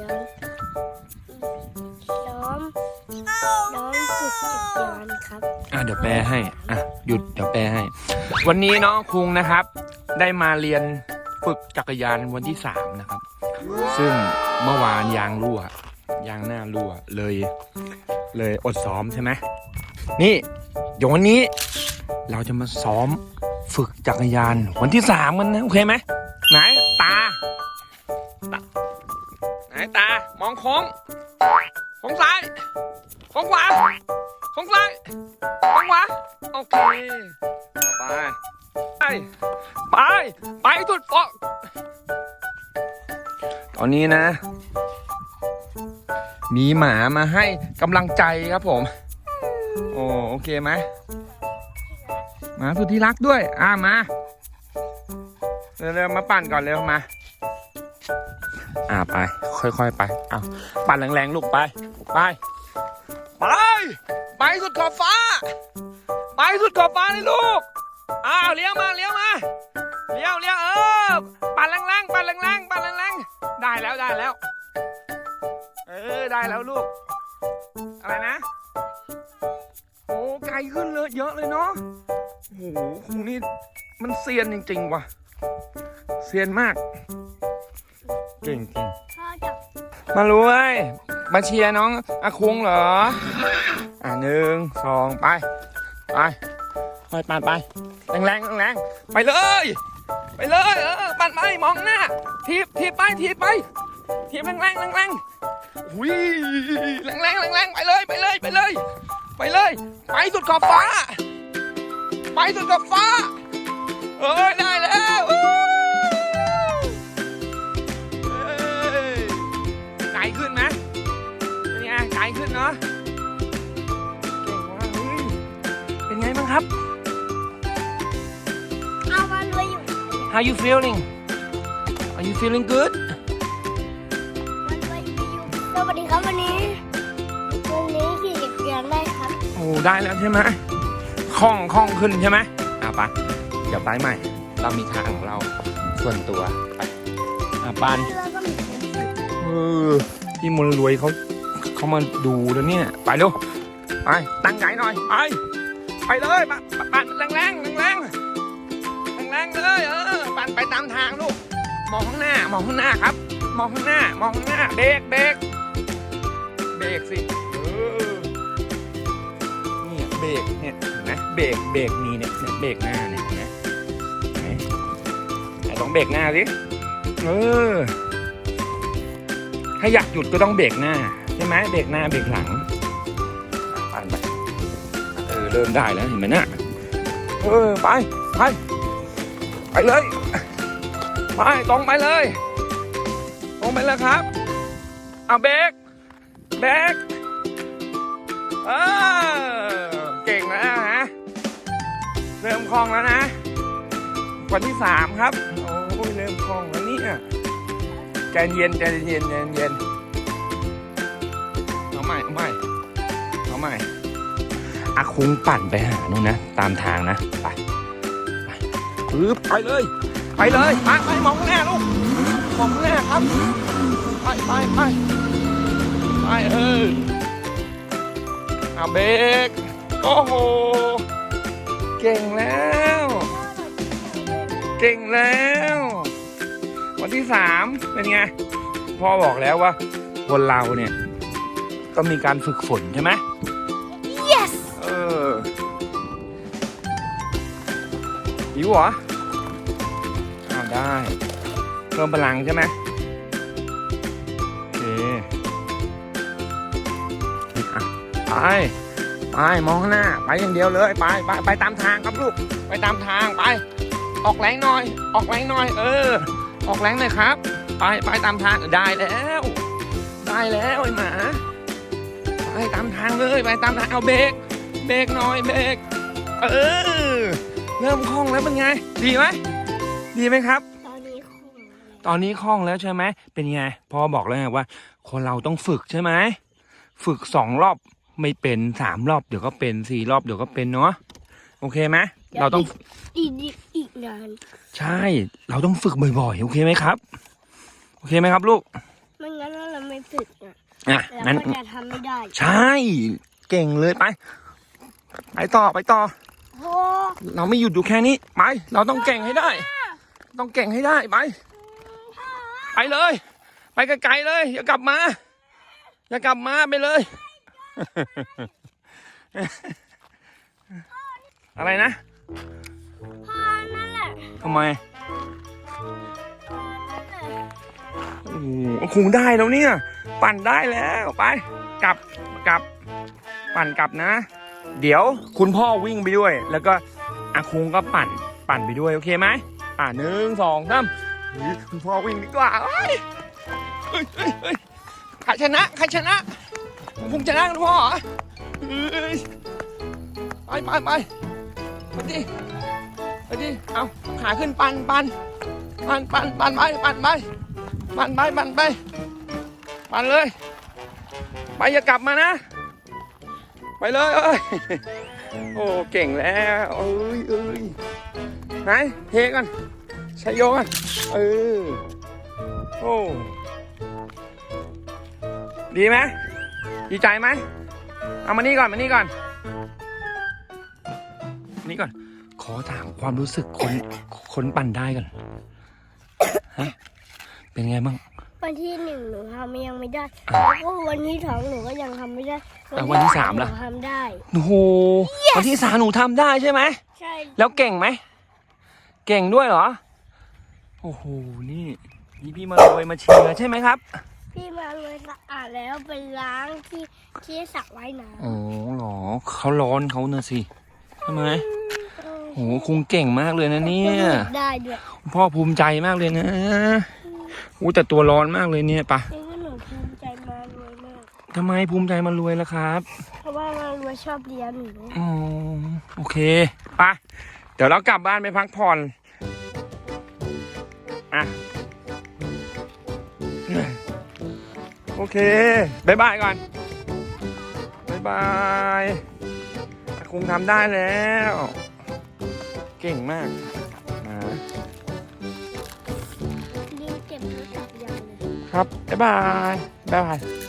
ยานซ้อมซ้อมฝึกจักรยานครับอะเดี๋ยวแปลให้อะหยุดเดี๋ยวแปลให้ วันนี้น้องคุงนะครับ ได้มาเรียนฝึกจักรยานวันที่สามนะครับ ซึ่งเมื่อวานยางรั่วยางหน้ารั่วเลย เลยอดซ้อมใช่ไหมนี่เดี๋ยววันนี้เราจะมาซ้อมฝึกจักรยานวันที่สามกันนะ โอเคไหมไหนตาตา ไหนตามองโค้งโค้งซ้ายโค้งขวาโค้งซ้ายโค้งขวาโอเคไปไปไปไปสุดโอตอนนี้นะ มีหมามาให้กำลังใจครับผม โอ้โอเคไหมหมาสุดที่รักด้วย อ่ามาเร็วๆมาปั่นก่อนเร็วมา อ่าไป ค่อยๆไปเอาปั่นแรงๆลูกไป ไป ไป ไปสุดขอบฟ้า ไปสุดขอบฟ้าเลยลูกอ้าวเลี้ยวมาเลี้ยวมาเลี้ยวเลี้ยวเออปั่นแรงๆปั่นแรงๆปั่นแรงๆได้แล้วได้แล้ว เออได้แล้วลูก อะไรนะโอ้ไกลขึ้นเลยเยอะเลยเนาะโอ้โหครูนี่มันเซียนจริงๆว่ะเซียนมาก เก่งจริงพ่อจับมารู้ไว้ยมาเชียร์น้องอาคุงเหรอ อะหนึ่งสองไป ไปไปปั่นไปแรงแรงแรงๆไปเลย ไปเลยเออปั่นไปมองหน้าทีบทีบไปทีบไปทีบแรงแรงแรงแรงๆอุ้ยแรงแรงแรงแรงๆไปเลยไปเลยไปเลย ไปเลย ไปสุดขอบฟ้า ไปสุดขอบฟ้าเอ้ยได้แล้ว ครับ เอามันไว้อยู่ How you feeling Are you feeling good มันไว้อยู่สวัสดีครับวันนี้ วันนี้ขี่จักรยานได้ครับ โอ้ได้แล้วใช่ไหมคล่องคล่องขึ้นใช่ไหมอะไปเดี๋ยวไปใหม่ เรามีทางของเราส่วนตัวไปอะปานแล้วก็มีคนฝึกเออพี่มนรวยเขาเขามาดูแล้วเนี่ย ไปเร็วไปตั้งใจหน่อยไป ไปเลยปปปั่นแรงแรงแรงแรงแรงเลยเออปั่นไปตามทางลูกมองข้างหน้ามองข้างหน้าครับ มองข้างหน้ามองข้างหน้าเบรกเบรกเบรกสิเออเนี่ยเบรกเนี่ยนไหมเบรกเบรกนี่เนี่ยเบรกหน้าเนี่ยนไหมเห็นไหมไหนลองเบรกหน้าสิเออถ้าอยากหยุดก็ต้องเบรกหน้าใช่ไหมเบรกหน้าเบรกหลัง เริ่มได้แล้วเห็นไหมน่ะเออไปไปไปเลยไปตรงไปเลยตรงไปเลยครับเอาเบรกเบรกเออเก่งแล้วฮะเริ่มคล่องแล้วนะ วันที่สามครับโอ้ยเริ่มคล่องแล้วเนี่ยใจเย็นใจเย็นใจเย็นเอาใหม่เอาใหม่เอาใหม่ อาคุงปั่นไปหานู่นนะ ตามทางนะ ไปไปปึ๊บไปเลย ไปเลยไปไปมองข้างหน้าลูกมองข้างหน้าครับ ไปไปไปไปเออเอาเบกโอ้โห เก่งแล้ว เก่งแล้ว วันที่สามเป็นไงพ่อบอกแล้วว่าคนเราเนี่ยต้องมีการฝึกฝนใช่ไหม หิวเหรออ้าวได้เพิ่มพลังใช่ไหมโอเคไปไปมองข้างหน้า ไปอย่างเดียวเลยไปไปไปตามทางครับลูกไปตามทางไป ออกแรงหน่อย ออกแรงหน่อย เออ ออกแรงหน่อยครับ ไปไปตามทางได้แล้ว ได้แล้วไอ้หมาไปตามทางเลยไปตามทางเอาเบรกเบรกหน่อยเบรกเออ เริ่มคล่องแล้วเป็นไง ดีไหมดีไหมครับ ตอนนี้คงตอนนี้คล่องแล้วใช่ไหมเป็นไงพ่อบอกแล้วไงว่า คนเราต้องฝึกใช่ไหมฝึกสองรอบไม่เป็นสามรอบเดี๋ยวก็เป็นสี่รอบเดี๋ยวก็เป็นเนาะโอเคไหมเราต้องอีกอีกอีกนานใช่ เราต้องฝึกบ่อยๆโอเคไหมครับ โอเคไหมครับลูกไม่งั้นเราไม่ฝึกอะอะแล้วงั้นก็จะทำไม่ได้ ใช่ เก่งเลยไป ไปต่อไปต่อ โอ้เราไม่หยุดอยู่แค่นี้ไปเราต้องเก่งให้ได้ ต้องเก่งให้ได้ไปไปเลย ไปไกลๆเลย อย่ากลับมา อย่ากลับมาไปเลย อะไรนะพ่อนั่นแหละทำไมพ่อนั่นแหละโอ้โหคงได้แล้วเนี่ย ปั่นได้แล้วไป กลับกลับ ปั่นกลับนะ เดี๋ยวคุณพ่อวิ่งไปด้วย แล้วก็อาคุงก็ปั่นปั่นไปด้วย โอเคไหมอ่าหนึ่งสองสามคุณพ่อวิ่งดีกว่าเฮ้ยเฮ้ยใครชนะใครชนะคุงชนะคุณพ่อเหรอเฮ้ยไปไปไปไปดิไปดิเอาขาขึ้นปั่นปั่นปั่นปั่นปั่นไปปั่นไปปั่นไปปั่นไปปั่นเลย ไปอย่ากลับมานะ ไปเลยเอ้ยโอ้เก่งแล้วเอ้ยเอ้ยไหนเฮกันใชยโยกันเออโอ้ดีไหมดีใจไหมเอามานี่ก่อนมานี่ก่อน นี่ก่อน ขอถามความรู้สึกคนคนปั่นได้ก่อนฮะเป็นไงบ้าง วันที่หนึ่งหนูทำยังไม่ได้แล้วก็วันที่สองหนูก็ยังทำไม่ได้แต่วันที่สามล่ะ หนูทำได้ โอ้โหวันที่สามหนูทำได้ใช่ไหม ใช่แล้วเก่งไหม เก่งด้วยเหรอ โอ้โห นี่ นี่พี่มาโรยมาเชียร์ใช่ไหมครับ พี่มาเลยสะอาดแล้วไปล้างที่ที่สระว่ายน้โอ้หรอเขาร้อนเขาเนอะสิ ใช่ไหมำโอ้โหคงเก่งมากเลยนะเนี่ย ได้ด้วย พ่อภูมิใจมากเลยนะ อู้แต่ตัวร้อนมากเลยเนี่ยปะนี่ก็หนูภูมิใจมารวยมาก ทำไมภูมิใจมารวยล่ะครับ เพราะว่ามารวยชอบเลี้ยงหนูอ๋อโอเคไปะเดี๋ยวเรากลับบ้านไปพักผ่อน อะ โอเคบายบายก่อนบายบายคงทำได้แล้ว เก่งมากมา ครับบ๊ายบายบ๊ายบาย